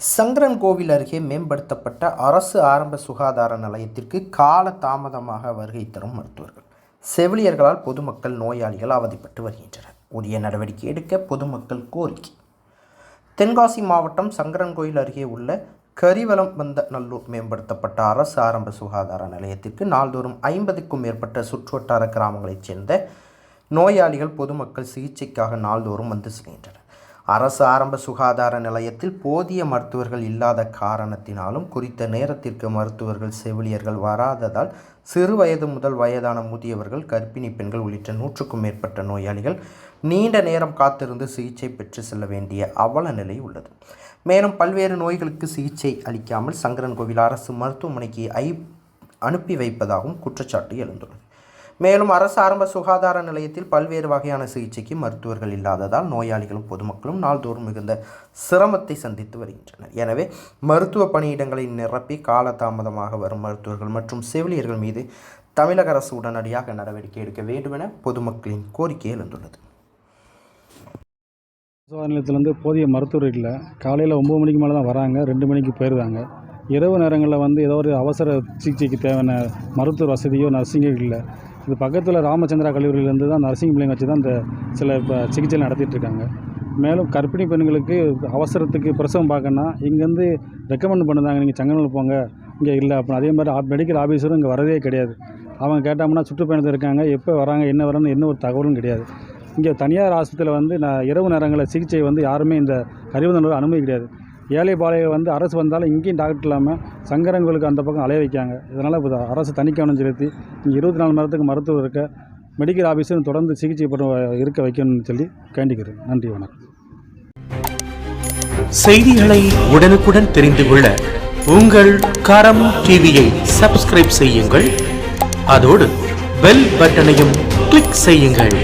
சங்கரன்கோவில் அருகே மேம்படுத்தப்பட்ட அரசு ஆரம்ப சுகாதார நிலையத்திற்கு கால தாமதமாக வருகை தரும் மருத்துவர்கள். செவிலியர்களால் பொதுமக்கள் நோயாளிகள் அவதிப்பட்டு வருகின்றனர். உரிய நடவடிக்கை எடுக்க பொதுமக்கள் கோரிக்கை. தென்காசி மாவட்டம் சங்கரன்கோயில் அருகே உள்ள கரிவலம் வந்த நல்லூர் மேம்படுத்தப்பட்ட அரசு ஆரம்ப சுகாதார நிலையத்திற்கு நாள்தோறும் ஐம்பதுக்கும் மேற்பட்ட சுற்றுவட்டார கிராமங்களைச் சேர்ந்த நோயாளிகள் பொதுமக்கள் சிகிச்சைக்காக நாள்தோறும் வந்து செல்கின்றனர். அரசு ஆரம்ப சுகாதார நிலையத்தில் போதிய மருத்துவர்கள் இல்லாத காரணத்தினாலும் குறித்த நேரத்திற்கு மருத்துவர்கள் செவிலியர்கள் வராததால் சிறு வயது முதல் வயதான முதியவர்கள் கர்ப்பிணி பெண்கள் உள்ளிட்ட நூற்றுக்கும் மேற்பட்ட நோயாளிகள் நீண்ட நேரம் காத்திருந்து சிகிச்சை பெற்று செல்ல வேண்டிய அவல நிலை உள்ளது. மேலும் பல்வேறு நோய்களுக்கு சிகிச்சை அளிக்காமல் சங்கரன்கோவில் அரசு மருத்துவமனைக்கு ஐ அனுப்பி வைப்பதாகவும் குற்றச்சாட்டு எழுந்துள்ளது. மேலும் அரசு ஆரம்ப சுகாதார நிலையத்தில் பல்வேறு வகையான சிகிச்சைக்கு மருத்துவர்கள் இல்லாததால் நோயாளிகளும் பொதுமக்களும் நாள்தோறும் மிகுந்த சிரமத்தை சந்தித்து வருகின்றனர். எனவே மருத்துவ பணியிடங்களை நிரப்பி காலதாமதமாக வரும் மருத்துவர்கள் மற்றும் செவிலியர்கள் மீது தமிழக அரசு உடனடியாக நடவடிக்கை எடுக்க வேண்டுமென பொதுமக்களின் கோரிக்கை எழுந்துள்ளது. சுகாதார நிலையத்தில் வந்து போதிய மருத்துவர் இல்லை. காலையில் ஒம்பது மணிக்கு மேலே தான் வராங்க. ரெண்டு மணிக்கு போயிடுறாங்க இரவு நேரங்களில் வந்து ஏதோ ஒரு அவசர சிகிச்சைக்கு தேவையான மருத்துவ வசதியோ நர்சிங்கோ இல்லை. இது பக்கத்தில் ராமச்சந்திரா கல்லூரியிலேருந்து தான் நர்சிங் பிள்ளைங்க வச்சு தான் இந்த சில இப்போ சிகிச்சை நடத்திட்டுருக்காங்க. மேலும் கர்ப்பிணி பெண்களுக்கு அவசரத்துக்கு பிரசவம் பார்க்கணுன்னா இங்கேருந்து ரெக்கமெண்ட் பண்ணுதாங்க நீங்கள் சங்கநூல் போங்க இங்கே இல்லை அப்படின்னு அதே மாதிரி மெடிக்கல் ஆஃபீஸரும் இங்கே வரதே கிடையாது. அவங்க கேட்டோம்னா சுற்றுப்பயணத்தில் இருக்காங்க எப்போ வராங்க என்ன வரான்னு என்ன ஒரு தகவலும் கிடையாது. இங்கே தனியார் ஆஸ்பத்திரியில் வந்து நான் இரவு நேரங்களில் சிகிச்சை வந்து யாருமே இந்த கரிவந்தனூர் அனுமதி கிடையாது. ஏழைப்பாளையம் வந்து அரசு வந்தாலும் இங்கேயும் டாக்டர் இல்லாமல் சங்கரங்களுக்கு அந்த பக்கம் அலைய வைக்காங்க. இதனால் இப்போ அரசு தனிக்கவனம் செலுத்தி இங்கே இருபத்தி நாலு மரத்துக்கு மருத்துவர் இருக்க மெடிக்கல் ஆஃபீஸரும் தொடர்ந்து சிகிச்சை பெற இருக்க வைக்கணும்னு சொல்லி கேண்டிக்கிறேன் நன்றி வணக்கம். செய்திகளை உடனுக்குடன் தெரிந்து கொள்ள உங்கள் கரம் டிவியை சப்ஸ்கிரைப் செய்யுங்கள். அதோடு பெல் பட்டனையும் கிளிக் செய்யுங்கள்.